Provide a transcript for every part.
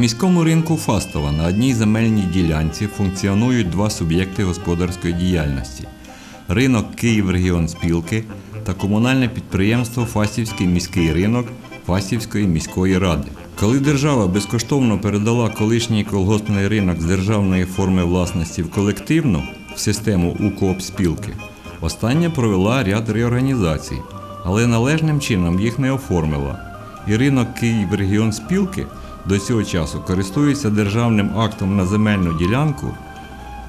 міському ринку Фастова на одній земельній ділянці функціонують два суб'єкти господарської діяльності: ринок Київрегіон спілки та комунальне підприємство Фастівський міський ринок Фастівської міської ради. Коли держава безкоштовно передала колишній колгоспний ринок з державної форми власності в колективну в систему УКОП спілки, остання провела ряд реорганізацій, але належним чином їх не оформила і ринок Київрегіон спілки до цього часу користується державним актом на земельну ділянку,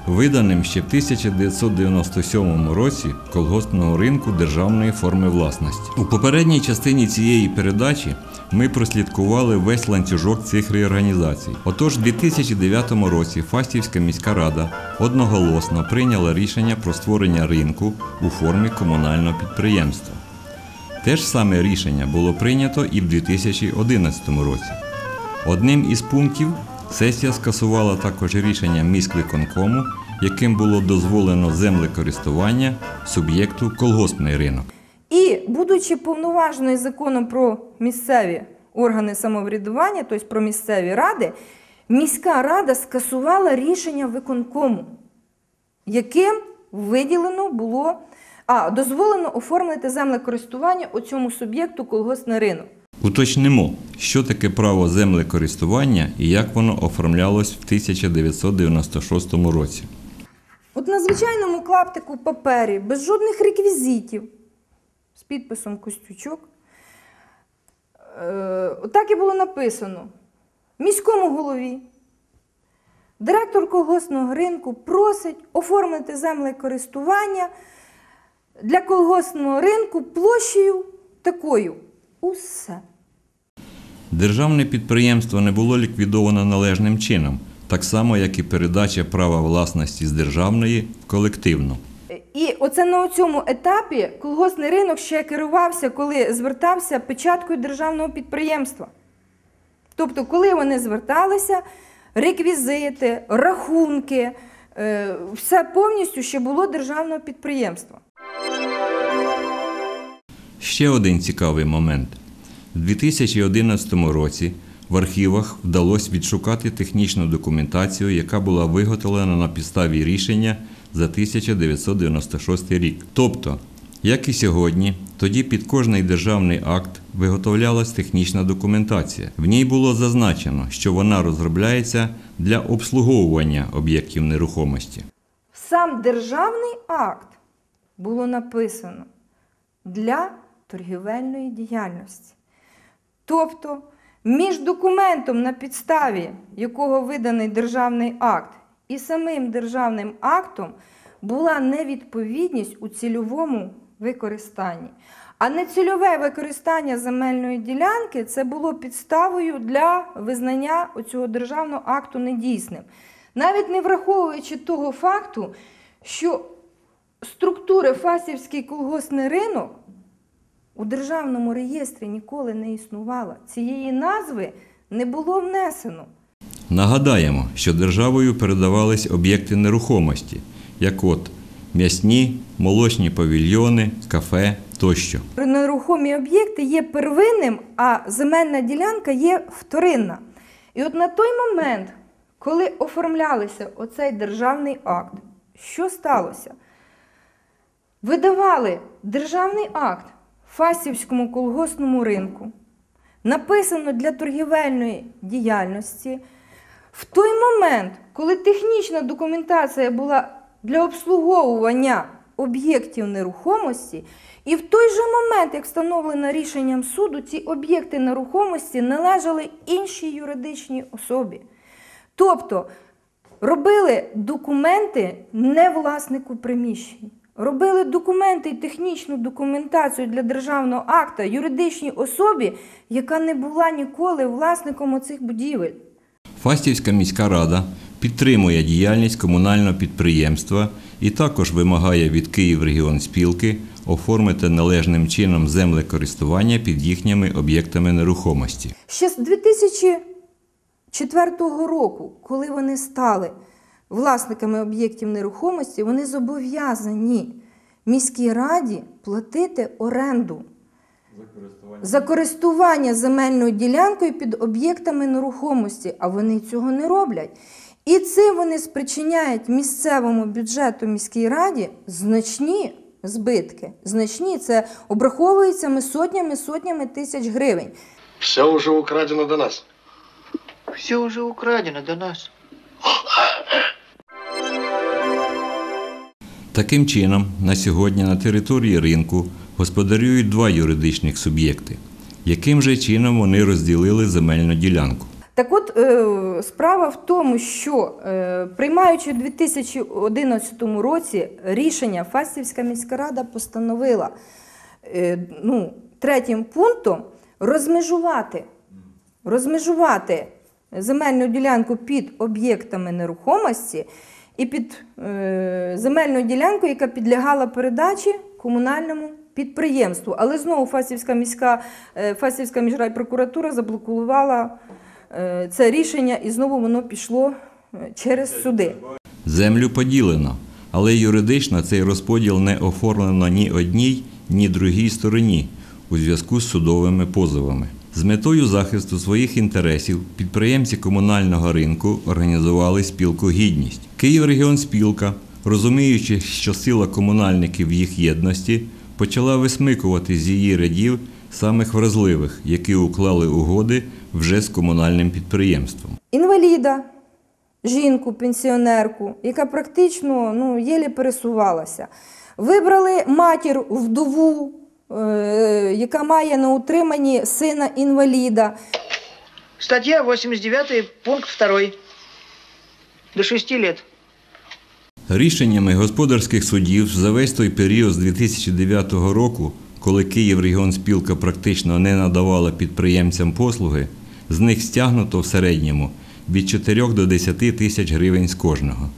виданим ще в 1997 році колгоспного ринку державної форми власності. У попередній частині цієї передачі ми прослідкували весь ланцюжок цих реорганізацій. Отож, у 2009 році Фастівська міська рада одноголосно прийняла рішення про створення ринку у формі комунального підприємства. Те ж саме рішення було прийнято і в 2011 році. Одним із пунктів сесія скасувала також рішення міськвиконкому, яким було дозволено землекористування суб'єкту колгоспний ринок. І, будучи повноваженою законом про місцеві органи самоврядування, тобто про місцеві ради, міська рада скасувала рішення виконкому, яким виділено було, а дозволено оформити землекористування у цьому суб'єкту колгоспний ринок. Уточнимо, що таке право землекористування і як воно оформлялось в 1996 році. От на звичайному клаптику папері, без жодних реквізитів, з підписом Костючок, е, так і було написано: міському голові. Директор колгоспного ринку просить оформити землекористування для колгоспного ринку площею такою. Усе. Державне підприємство не було ліквідовано належним чином, так само як і передача права власності з державної в колективну. І оце на цьому етапі колгоспний ринок ще керувався, коли звертався печаткою державного підприємства. Тобто, коли вони зверталися, реквізити, рахунки, е, все повністю ще було державного підприємства. Ще один цікавий момент. У 2011 році в архівах вдалося відшукати технічну документацію, яка була виготовлена на підставі рішення за 1996 рік. Тобто, як і сьогодні, тоді під кожний державний акт виготовлялась технічна документація. В ній було зазначено, що вона розробляється для обслуговування об'єктів нерухомості. Сам державний акт було написано для торгівельної діяльності. Тобто, між документом, на підставі якого виданий державний акт, і самим державним актом була невідповідність у цільовому використанні. А нецільове використання земельної ділянки це було підставою для визнання цього державного акту недійсним. Навіть не враховуючи того факту, що структури Фасівський колгоспний ринок у державному реєстрі ніколи не існувало. Цієї назви не було внесено. Нагадаємо, що державою передавались об'єкти нерухомості, як от м'ясні, молочні павільйони, кафе тощо. Нерухомі об'єкти є первинним, а земельна ділянка є вторинна. І от на той момент, коли оформлялися оцей державний акт, що сталося? Видавали державний акт Фасівському колгоспному ринку, написано для торгівельної діяльності. В той момент, коли технічна документація була для обслуговування об'єктів нерухомості, і в той же момент, як встановлено рішенням суду, ці об'єкти нерухомості належали іншій юридичній особі. Тобто робили документи не власнику приміщень. Робили документи і технічну документацію для державного акта юридичній особі, яка не була ніколи власником оцих будівель. Фастівська міська рада підтримує діяльність комунального підприємства і також вимагає від Київрегіонспілки оформити належним чином землекористування під їхніми об'єктами нерухомості. Ще з 2000 2004 року, коли вони стали власниками об'єктів нерухомості, вони зобов'язані міській раді платити оренду за користування земельною ділянкою під об'єктами нерухомості, а вони цього не роблять. І цим вони спричиняють місцевому бюджету міській раді значні збитки. Значні це обраховується ми сотнями сотнями тисяч гривень. Все уже украдено до нас. Все уже украдено до нас. Таким чином, на сьогодні на території ринку господарюють два юридичних суб'єкти. Яким же чином вони розділили земельну ділянку? Так от е, справа в тому, що е, приймаючи у 2011 році рішення, Фастівська міська рада постановила е, ну, третім пунктом розмежувати, розмежувати земельну ділянку під об'єктами нерухомості і під е, земельну ділянку, яка підлягала передачі комунальному підприємству. Але знову Фастівська міська е, Фастівська міжрайпрокуратура заблокувала е, це рішення, і знову воно пішло е, через суди. Землю поділено, але юридично цей розподіл не оформлено ні одній, ні другій стороні у зв'язку з судовими позовами. З метою захисту своїх інтересів підприємці комунального ринку організували спілку Гідність. Київрегіон спілка, розуміючи, що сила комунальників в їх єдності, почала висмикувати з її рядів самих вразливих, які уклали угоди вже з комунальним підприємством. Інваліда, жінку, пенсіонерку, яка практично ну, єлі пересувалася. Вибрали матір вдову, яка має на утриманні сина інваліда. Статья 89, пункт 2. До 6 лет. Рішеннями господарських судів за весь той період з 2009 року, коли Київрегіонспілка практично не надавала підприємцям послуги, з них стягнуто в середньому від 4 до 10 тисяч гривень з кожного.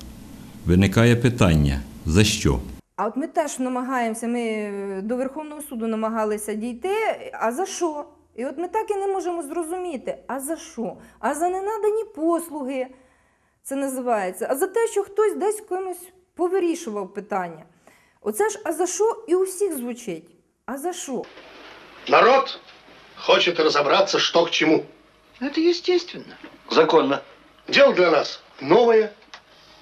Виникає питання: за що? А от ми теж намагаємося, ми е, до Верховного суду намагалися дійти. А за що? І от ми так і не можемо зрозуміти, а за що? А за ненадані послуги це називається, а за те, що хтось десь комусь повирішував питання. Оце ж а за що і у всіх звучить. А за що? Народ хочет разобраться, что к чему. Это естественно. Законно. Дело для нас новое,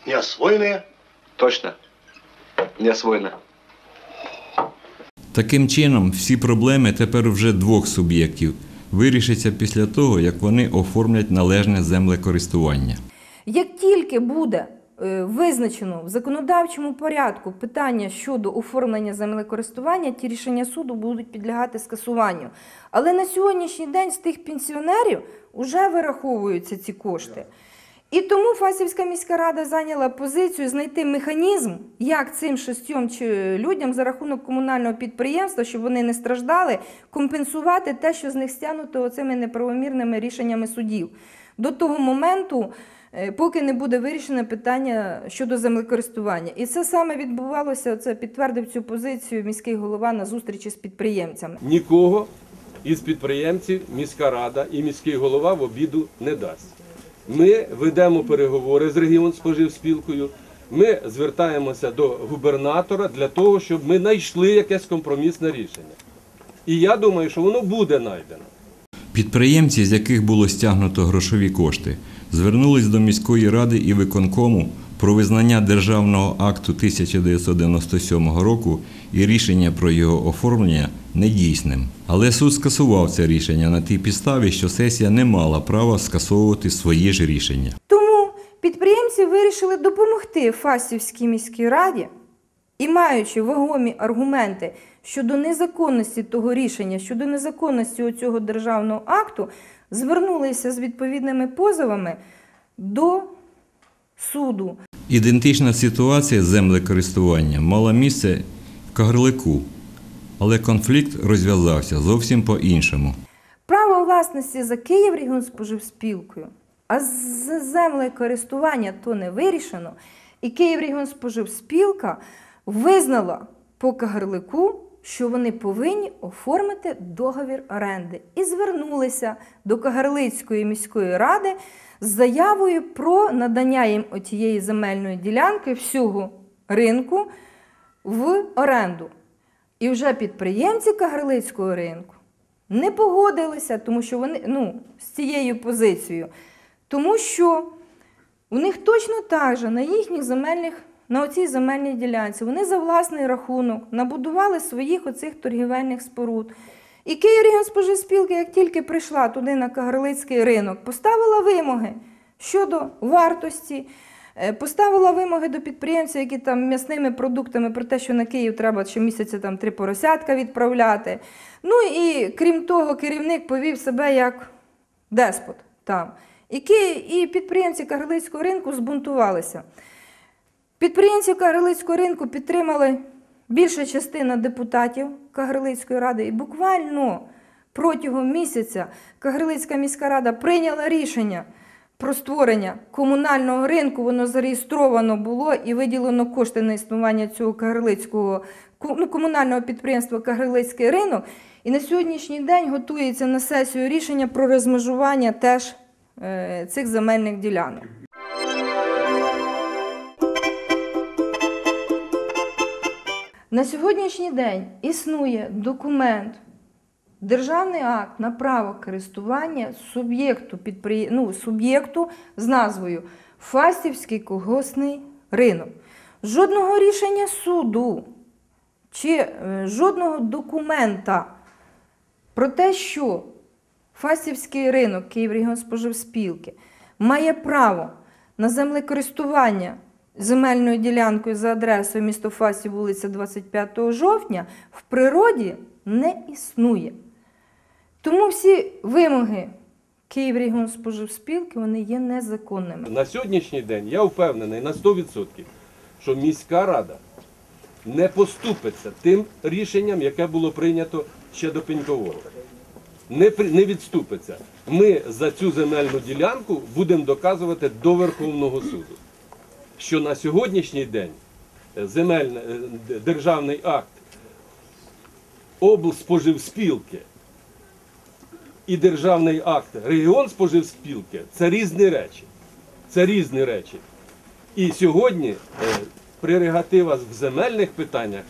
неосвоенное. Точно. Не освоено. Таким чином, всі проблеми тепер вже двох суб'єктів вирішаться після того, як вони оформлять належне землекористування. Як тільки буде е, визначено в законодавчому порядку питання щодо оформлення землекористування, ті рішення суду будуть підлягати скасуванню. Але на сьогоднішній день з тих пенсіонерів вже вираховуються ці кошти. І тому Фасівська міська рада зайняла позицію знайти механізм, як цим шістьом чи- людям за рахунок комунального підприємства, щоб вони не страждали, компенсувати те, що з них стягнуто оцими неправомірними рішеннями судів. До того моменту, е, поки не буде вирішено питання щодо землекористування. І це саме відбувалося, це підтвердив цю позицію міський голова на зустрічі з підприємцями. Нікого із підприємців міська рада і міський голова в обіду не дасть. Ми ведемо переговори з регіонспоживспілкою. Ми звертаємося до губернатора для того, щоб ми знайшли якесь компромісне рішення. І я думаю, що воно буде знайдено. Підприємці, з яких було стягнуто грошові кошти, звернулись до міської ради і виконкому про визнання державного акту 1997 року і рішення про його оформлення недійсним. Але суд скасував це рішення на тій підставі, що сесія не мала права скасовувати свої ж рішення. Тому підприємці вирішили допомогти Фастівській міській раді і, маючи вагомі аргументи щодо незаконності того рішення, щодо незаконності цього державного акту, звернулися з відповідними позовами до суду. Ідентична ситуація з землекористуванням мала місце Кагарлику, але конфлікт розв'язався зовсім по-іншому. Право власності за Київрегіонспоживспілкою, а з землекористування то не вирішено. І Київрегіонспоживспілка визнала по Кагарлику що вони повинні оформити договір оренди і звернулися до Кагарлицької міської ради з заявою про надання їм отієї земельної ділянки всього ринку в оренду. І вже підприємці Кагарлицького ринку не погодилися, тому що вони ну, з цією позицією, тому що у них точно так же на їхніх земельних, на оцій земельній ділянці вони за власний рахунок набудували своїх оцих торгівельних споруд. І Київрегіонспоживспілка, як тільки прийшла туди на Кагарлицький ринок, поставила вимоги щодо вартості, поставила вимоги до підприємців, які там м'ясними продуктами про те, що на Київ треба щомісяця там три поросятка відправляти. Ну і крім того, керівник повів себе як деспот там. І, і підприємці Кагарлицького ринку збунтувалися. Підприємці Кагарлицького ринку підтримали більша частина депутатів Кагарлицької ради, і буквально протягом місяця Кагарлицька міська рада прийняла рішення про створення комунального ринку. Воно зареєстровано було і виділено кошти на існування цього Кагарлицького ну, комунального підприємства Кагарлицький ринок. І на сьогоднішній день готується на сесію рішення про розмежування теж е, цих земельних ділянок. На сьогоднішній день існує документ, державний акт на право користування суб'єкту, підприє... ну, суб'єкту з назвою Фастівський колгосний ринок. Жодного рішення суду чи е, жодного документа про те, що Фастівський ринок Київрегіонспоживспілки має право на землекористування земельною ділянкою за адресою місто Фастів, вулиця 25 жовтня, в природі не існує. Тому всі вимоги Київрегіонспоживспілки вони є незаконними. На сьогоднішній день я впевнений на 100%, що міська рада не поступиться тим рішенням, яке було прийнято ще до Пенькового. Не, не відступиться. Ми за цю земельну ділянку будемо доказувати до Верховного суду, що на сьогоднішній день е, земельне, е, державний акт облспоживспілки і державний акт регіон споживспілки це різні речі. Це різні речі. І сьогодні е, прерогатива в земельних питаннях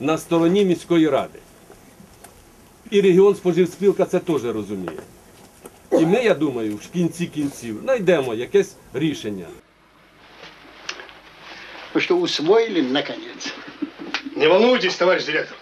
на стороні міської ради. І регіон споживспілка це теж розуміє. І ми, я думаю, в кінці кінців знайдемо якесь рішення. Вы что, усвоили, наконец? Не волнуйтесь, товарищ директор.